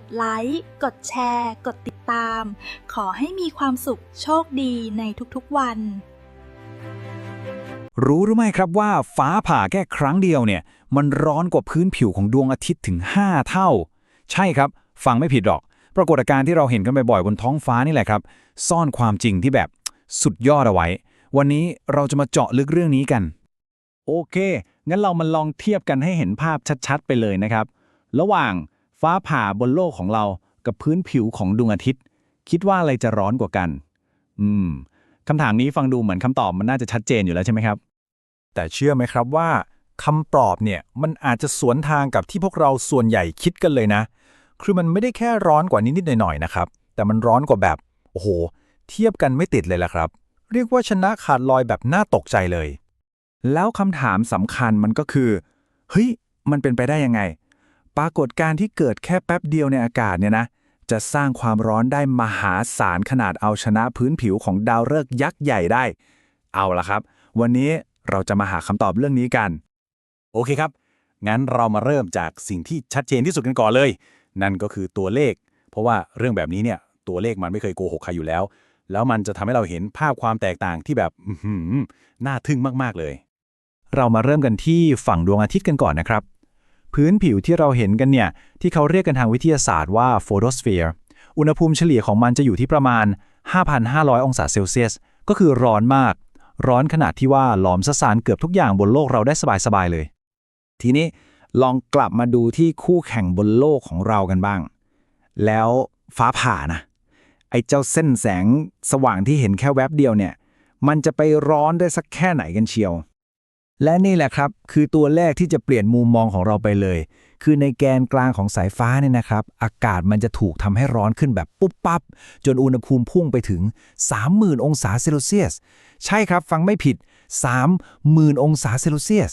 ดไลค์ กดแชร์ กดติดตาม ขอให้มีความสุขโชคดีในทุกๆวัน รู้หรือไม่ครับว่าฟ้าผ่าแค่ครั้งเดียวเนี่ย มันร้อนกว่าพื้นผิวของดวงอาทิตย์ถึง 5 เท่า ใช่ครับ ฟังไม่ผิดหรอก ปรากฏการณ์ที่เราเห็นกันบ่อยๆบนท้องฟ้านี่แหละครับ ซ่อนความจริงที่แบบสุดยอดเอาไว้ วันนี้เราจะมาเจาะลึกเรื่องนี้กัน โอเค งั้นเรามาลองเทียบกันให้เห็นภาพชัดๆ ไปเลยนะครับ ระหว่าง ฟ้าผ่าบนโลกของเรากับพื้นผิวของดวงอาทิตย์ คิดว่าอะไรจะร้อนกว่ากัน อืมคำถามนี้ฟังดูเหมือนคำตอบมันน่าจะชัดเจนอยู่แล้วใช่ไหมครับ แต่เชื่อไหมครับว่าคำตอบเนี่ยมันอาจจะสวนทางกับที่พวกเราส่วนใหญ่คิดกันเลยนะ คือมันไม่ได้แค่ร้อนกว่านิดๆหน่อยๆนะครับ แต่มันร้อนกว่าแบบ โอ้โห เทียบกันไม่ติดเลยล่ะครับ เรียกว่าชนะขาดลอยแบบน่าตกใจเลย แล้วคำถามสำคัญมันก็คือ เฮ้ย มันเป็นไปได้ยังไง ปรากฏการณ์ที่เกิดแค่แป๊บเดียวในอากาศเนี่ยนะจะสร้างความร้อนได้มหาศาลขนาดเอาชนะพื้นผิวของดาวฤกษ์ยักษ์ใหญ่ได้ เอาละครับ วันนี้เราจะมาหาคำตอบเรื่องนี้กัน โอเคครับ งั้นเรามาเริ่มจากสิ่งที่ชัดเจนที่สุดกันก่อนเลย นั่นก็คือตัวเลข เพราะว่าเรื่องแบบนี้เนี่ยตัวเลขมันไม่เคยโกหกใครอยู่แล้ว แล้วมันจะทำให้เราเห็นภาพความแตกต่างที่แบบน่าทึ่งมากๆเลย เรามาเริ่มกันที่ฝั่งดวงอาทิตย์กันก่อนนะครับ พื้นผิวที่เราเห็นกันเนี่ย ที่เขาเรียกกันทางวิทยาศาสตร์ว่าโฟโตสเฟียร์อุณหภูมิเฉลี่ยของมันจะอยู่ที่ประมาณ 5,500 องศาเซลเซียส ก็คือร้อนมาก ร้อนขนาดที่ว่าหลอมสสารเกือบทุกอย่างบนโลกเราได้สบายๆเลย ทีนี้ลองกลับมาดูที่คู่แข่งบนโลกของเรากันบ้าง แล้วฟ้าผ่านะ ไอ้เจ้าเส้นแสงสว่างที่เห็นแค่แวบเดียวเนี่ย มันจะไปร้อนได้สักแค่ไหนกันเชียว และนี่แหละครับ คือตัวแรกที่จะเปลี่ยนมุมมองของเราไปเลย คือในแกนกลางของสายฟ้าเนี่ยนะครับ อากาศมันจะถูกทำให้ร้อนขึ้นแบบปุ๊บปั๊บ จนอุณหภูมิพุ่งไปถึง 30,000 องศาเซลเซียส ใช่ครับฟังไม่ผิด 30,000 องศาเซลเซียส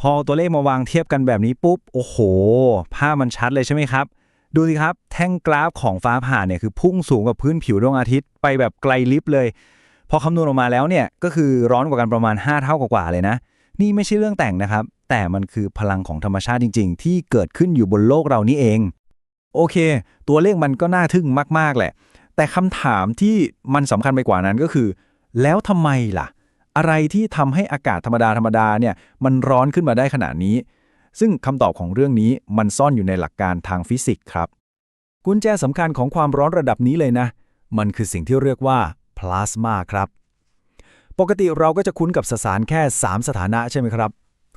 พอตัวเลขมาวางเทียบกันแบบนี้ปุ๊บ โอ้โห ภาพมันชัดเลยใช่ไหมครับ ดูสิครับ แท่งกราฟของฟ้าผ่าเนี่ยคือพุ่งสูงกว่าพื้นผิวดวงอาทิตย์ไปแบบไกลลิบเลย พอคำนวณออกมาแล้วเนี่ยก็คือร้อนกว่ากันประมาณ 5 เท่ากว่าเลยนะ นี่ไม่ใช่เรื่องแต่งนะครับ แต่มันคือพลังของธรรมชาติจริง ๆ ที่เกิดขึ้นอยู่บนโลกเรานี่เอง โอเค ตัวเลขมันก็น่าทึ่งมาก ๆ แหละ แต่คำถามที่มันสำคัญไปกว่านั้นก็คือ แล้วทำไมล่ะ อะไรที่ทำให้อากาศธรรมดาธรรมดาเนี่ยมันร้อนขึ้นมาได้ขนาดนี้ ซึ่งคำตอบของเรื่องนี้มันซ่อนอยู่ในหลักการทางฟิสิกส์ครับ กุญแจสำคัญของความร้อนระดับนี้เลยนะ มันคือสิ่งที่เรียกว่าพลาสมาครับ ปกติเราก็จะคุ้นกับสสารแค่ 3 สถานะใช่ไหมครับ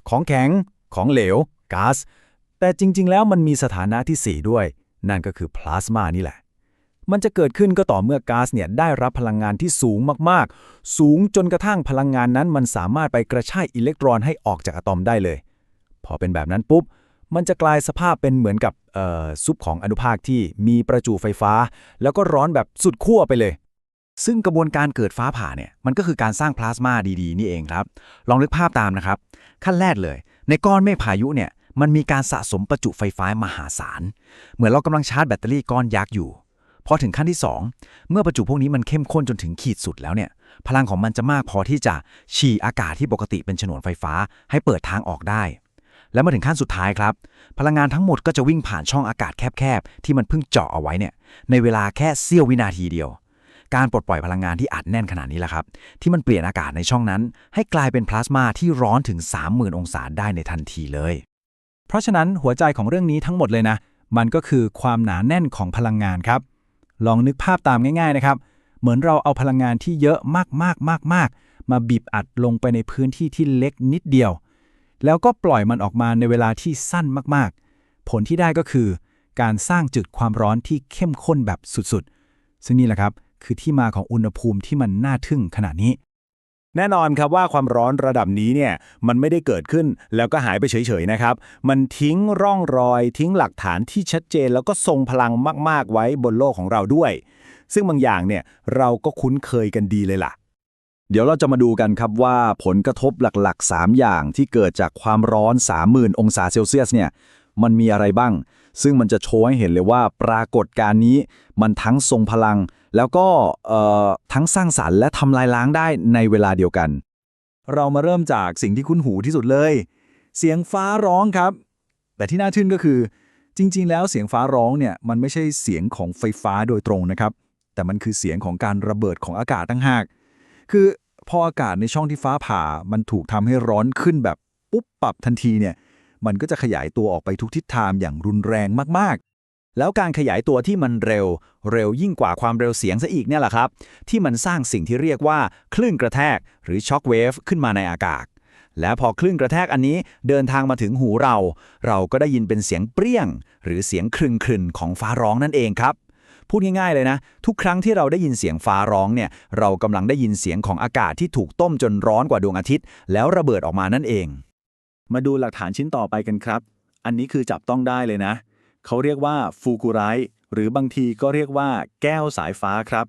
ของแข็ง ของเหลวก๊าซแต่จริง ๆ แล้วมันมีสถานะที่ 4 ด้วย นั่นก็คือพลาสมานี่แหละ มันจะเกิดขึ้นก็ต่อเมื่อก๊าซเนี่ยได้รับพลังงานที่สูงมากๆ สูงจนกระทั่งพลังงานนั้น มันสามารถไปกระชายอิเล็กตรอนให้ออกจากอะตอมได้เลย พอเป็นแบบนั้นปุ๊บมันจะกลายสภาพเป็นเหมือนกับซุปของอนุภาคที่มีประจุไฟฟ้า แล้วก็ร้อนแบบสุดขั้วไปเลย ซึ่งกระบวนการเกิดฟ้าผ่าเนี่ยมันก็คือการสร้างพลาสมาดีๆ นี่เองครับ ลองนึกภาพตามนะครับ ขั้นแรกเลย ในก้อนเมฆพายุเนี่ยมันมีการสะสมประจุไฟฟ้ามหาศาล เหมือนเรากำลังชาร์จแบตเตอรี่ก้อนยักษ์อยู่พอถึงขั้นที่ 2 เมื่อประจุพวกนี้มันเข้มข้นจนถึงขีดสุดแล้วเนี่ย พลังของมันจะมากพอที่จะฉี่อากาศที่ปกติเป็นฉนวนไฟฟ้า ให้เปิดทางออกได้ แล้วมาถึงขั้นสุดท้ายครับ พลังงานทั้งหมดก็จะวิ่งผ่านช่องอากาศแคบๆ ที่มันเพิ่งเจาะเอาไว้เนี่ยในเวลาแค่เสี้ยววินาทีเดียว การปลดปล่อยพลังงานที่อัดแน่นขนาดนี้แหละครับ ที่มันเปลี่ยนอากาศในช่องนั้น ให้กลายเป็นพลาสมาที่ร้อนถึง 30,000 องศาได้ในทันทีเลย เพราะฉะนั้นหัวใจของเรื่องนี้ทั้งหมดเลยนะ มันก็คือความหนาแน่นของพลังงานครับ ลองนึกภาพตามง่ายๆนะครับ เหมือนเราเอาพลังงานที่เยอะมากๆๆๆมาบีบอัดลงไปในพื้นที่ที่เล็กนิดเดียว แล้วก็ปล่อยมันออกมาในเวลาที่สั้นมากๆ ผลที่ได้ก็คือ การสร้างจุดความร้อนที่เข้มข้นแบบสุดๆ ซึ่งนี่แหละครับ คือที่มาของอุณหภูมิที่มันน่าทึ่งขนาดนี้ แน่นอนครับว่าความร้อนระดับนี้เนี่ยมันไม่ได้เกิดขึ้นแล้วก็หายไปเฉยๆนะครับ มันทิ้งร่องรอยทิ้งหลักฐานที่ชัดเจนแล้วก็ทรงพลังมากๆไว้บนโลกของเราด้วย ซึ่งบางอย่างเนี่ยเราก็คุ้นเคยกันดีเลยล่ะ เดี๋ยวเราจะมาดูกันครับว่าผลกระทบหลักๆ 3 อย่างที่เกิดจากความร้อน 30,000 องศาเซลเซียสเนี่ยมันมีอะไรบ้าง ซึ่งมันจะโชว์ให้เห็นเลยว่าปรากฏการณ์นี้มันทั้งทรงพลัง แล้วก็ทั้งสร้างสารรค์และทำลายล้างได้ในเวลาเดียวกัน เรามาเริ่มจากสิ่งที่คุ้นหูที่สุดเลย เสียงฟ้าร้องครับ แต่ที่น่าทึ่งก็คือ จริง ๆ แล้วเสียงฟ้าร้องเนี่ยมันไม่ใช่เสียงของไฟฟ้าโดยตรงนะครับ แต่มันคือเสียงของการระเบิดของอากาศตั้งหาก คือพออากาศในช่องที่ฟ้าผ่ามันถูกทำให้ร้อนขึ้นแบบปุ๊บปรับทันทีเนี่ยมันก็จะขยายตัวออกไปทุกทิศทางอย่างรุนแรงมาก แล้วการขยายตัวที่มันเร็ว เร็วยิ่งกว่าความเร็วเสียงซะอีกเนี่ยแหละครับ ที่มันสร้างสิ่งที่เรียกว่า คลื่นกระแทกหรือช็อคเวฟขึ้นมาในอากาศ และพอคลื่นกระแทกอันนี้เดินทางมาถึงหูเรา เราก็ได้ยินเป็นเสียงเปรี้ยง หรือเสียงครึงครึนๆของฟ้าร้องนั่นเองครับ พูดง่ายๆเลยนะ ทุกครั้งที่เราได้ยินเสียงฟ้าร้องเนี่ย เรากำลังได้ยินเสียงของอากาศที่ถูกต้มจนร้อนกว่าดวงอาทิตย์ แล้วระเบิดออกมานั่นเอง มาดูหลักฐานชิ้นต่อไปกันครับ อันนี้คือจับต้องได้เลยนะ เขาเรียกว่าฟูกุไรหรือบางทีก็เรียกว่าแก้วสายฟ้าครับ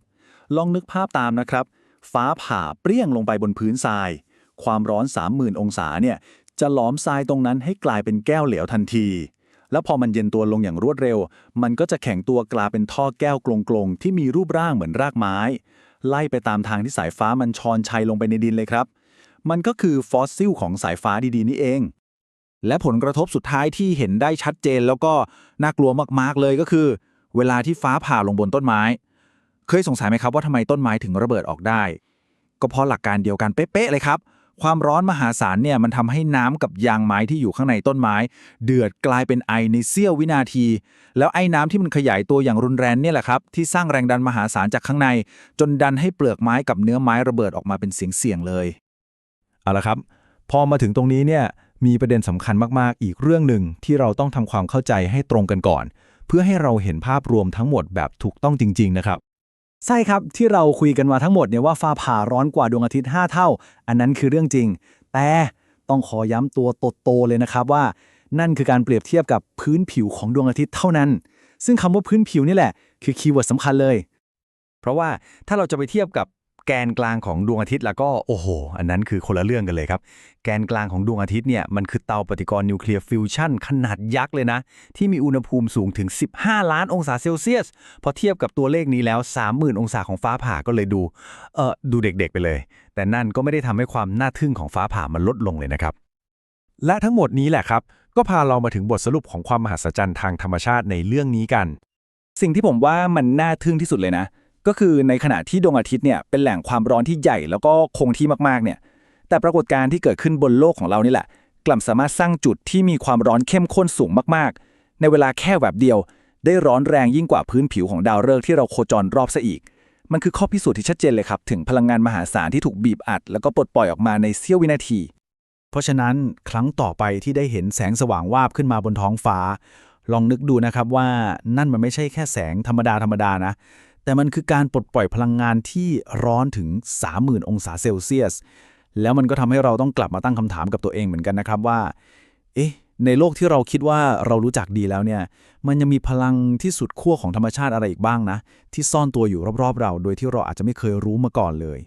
ลองนึกภาพตามนะครับ ฟ้าผ่าเปรี้ยงลงไปบนพื้นทราย ความร้อน 30,000 องศาเนี่ยจะหลอมทรายตรงนั้นให้กลายเป็นแก้วเหลวทันที แล้วพอมันเย็นตัวลงอย่างรวดเร็ว มันก็จะแข็งตัวกลายเป็นท่อแก้วกลงๆ ที่มีรูปร่างเหมือนรากไม้ ไล่ไปตามทางที่สายฟ้ามันชอนชัยลงไปในดินเลยครับ มันก็คือฟอสซิลของสายฟ้าดีๆนี่เอง และผลกระทบสุดท้ายที่เห็นได้ชัดเจนแล้วก็น่ากลัวมากๆเลยก็คือ เวลาที่ฟ้าผ่าลงบนต้นไม้ เคยสงสัยไหมครับว่าทำไมต้นไม้ถึงระเบิดออกได้ ก็เพราะหลักการเดียวกันเป๊ะๆเลยครับ ความร้อนมหาศาลเนี่ยมันทำให้น้ำกับยางไม้ที่อยู่ข้างในต้นไม้ เดือดกลายเป็นไอในเสี้ยววินาที แล้วไอ้น้ำที่มันขยายตัวอย่างรุนแรงเนี่ยแหละครับที่สร้างแรงดันมหาศาลจากข้างใน จนดันให้เปลือกไม้กับเนื้อไม้ระเบิดออกมาเป็นเสียงๆเลยเอาละครับ พอมาถึงตรงนี้เนี่ย มีประเด็นสำคัญมากๆ อีกเรื่องหนึ่งที่เราต้องทำความเข้าใจให้ตรงกันก่อน เพื่อให้เราเห็นภาพรวมทั้งหมดแบบถูกต้องจริง ๆ นะครับ ใช่ครับที่เราคุยกันมาทั้งหมดเนี่ยว่าฟ้าผ่าร้อนกว่าดวงอาทิตย์ 5 เท่า อันนั้นคือเรื่องจริง แต่ต้องขอย้ำตัวโตๆเลยนะครับว่า นั่นคือการเปรียบเทียบกับพื้นผิวของดวงอาทิตย์เท่านั้น ซึ่งคำว่าพื้นผิวนี่แหละ คือคีย์เวิร์ดสำคัญเลย เพราะว่าถ้าเราจะไปเทียบกับ แกนกลางของดวงอาทิตย์แล้วก็โอ้โห อันนั้นคือคนละเรื่องกันเลยครับ แกนกลางของดวงอาทิตย์เนี่ยมันคือเตาปฏิกรณ์นิวเคลียร์ฟิวชันขนาดยักษ์เลยนะ ที่มีอุณหภูมิสูงถึง 15 ล้านองศาเซลเซียส พอเทียบกับตัวเลขนี้แล้ว 30,000 องศาของฟ้าผ่าก็เลยดูเออดูเด็กๆไปเลย แต่นั่นก็ไม่ได้ทำให้ความน่าทึ่งของฟ้าผ่ามันลดลงเลยนะครับและทั้งหมดนี้แหละครับ ก็พาเรามาถึงบทสรุปของความมหัศจรรย์ทางธรรมชาติในเรื่องนี้กัน สิ่งที่ผมว่ามันน่าทึ่งที่สุดเลยนะ ก็คือในขณะที่ดวงอาทิตย์เนี่ยเป็นแหล่งความร้อนที่ใหญ่แล้วก็คงที่มากๆเนี่ย แต่ปรากฏการณ์ที่เกิดขึ้นบนโลกของเรานี่แหละ กลับสามารถสร้างจุดที่มีความร้อนเข้มข้นสูงมากๆ ในเวลาแค่แบบเดียว ได้ร้อนแรงยิ่งกว่าพื้นผิวของดาวฤกษ์ที่เราโคจรรอบซะอีก มันคือข้อพิสูจน์ที่ชัดเจนเลยครับ ถึงพลังงานมหาศาลที่ถูกบีบอัด แล้วก็ปลดปล่อยออกมาในเสี้ยววินาที เพราะฉะนั้นครั้งต่อไปที่ได้เห็นแสงสว่างวาบขึ้นมาบนท้องฟ้า ลองนึกดูนะครับว่านั่นมันไม่ใช่แค่แสงธรรมดาธรรมดานะ แต่มันคือการปลดปล่อยพลังงานที่ร้อนถึง 30,000 องศาเซลเซียส แล้วมันก็ทำให้เราต้องกลับมาตั้งคำถามกับตัวเองเหมือนกันนะครับว่า เอ๊ะ ในโลกที่เราคิดว่าเรารู้จักดีแล้วเนี่ย มันยังมีพลังที่สุดขั้วของธรรมชาติอะไรอีกบ้างนะ ที่ซ่อนตัวอยู่รอบๆ เรา โดยที่เราอาจจะไม่เคยรู้มาก่อนเลย